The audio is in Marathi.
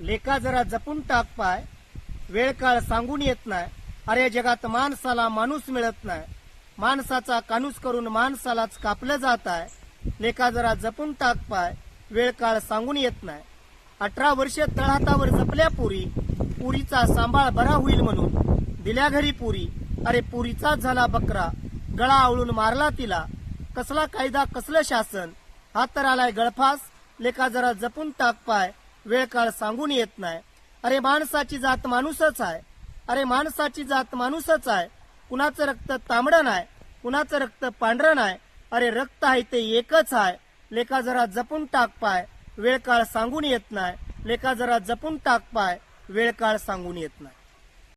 लेखा जरा जपून टाक पाय. वेळ काळ सांगून येत नाही. अरे जगात माणसाला माणूस मिळत नाही. माणसाचा कानूस करून माणसालाच कापलं जात आहे. लेखा जरा जपून टाक पाय. वेळ काळ सांगून येत नाही. अठरा वर्ष तळहातावर जपल्या पुरी. पुरीचा सांभाळ बरा होईल म्हणून. दिल्या घरी पुरी. अरे पुरीचाच झाला बकरा. गळा आवळून मारला तिला. कसला कायदा कसलं शासन? हा तर आलाय गळफास. लेखा जरा जपून टाक पाय. वेळ काळ सांगून येत नाही. अरे माणसाची जात माणूसच आहे. अरे माणसाची जात माणूसच आहे. कुणाचं रक्त तांबडं नाही कुणाचं रक्त पांढरं नाही. अरे रक्त आहे ते एकच आहे. लेखा जरा जपून टाक पाय. वेळ काळ सांगून येत नाही. लेखा जरा जपून टाक पाय. वेळ काळ सांगून येत नाही.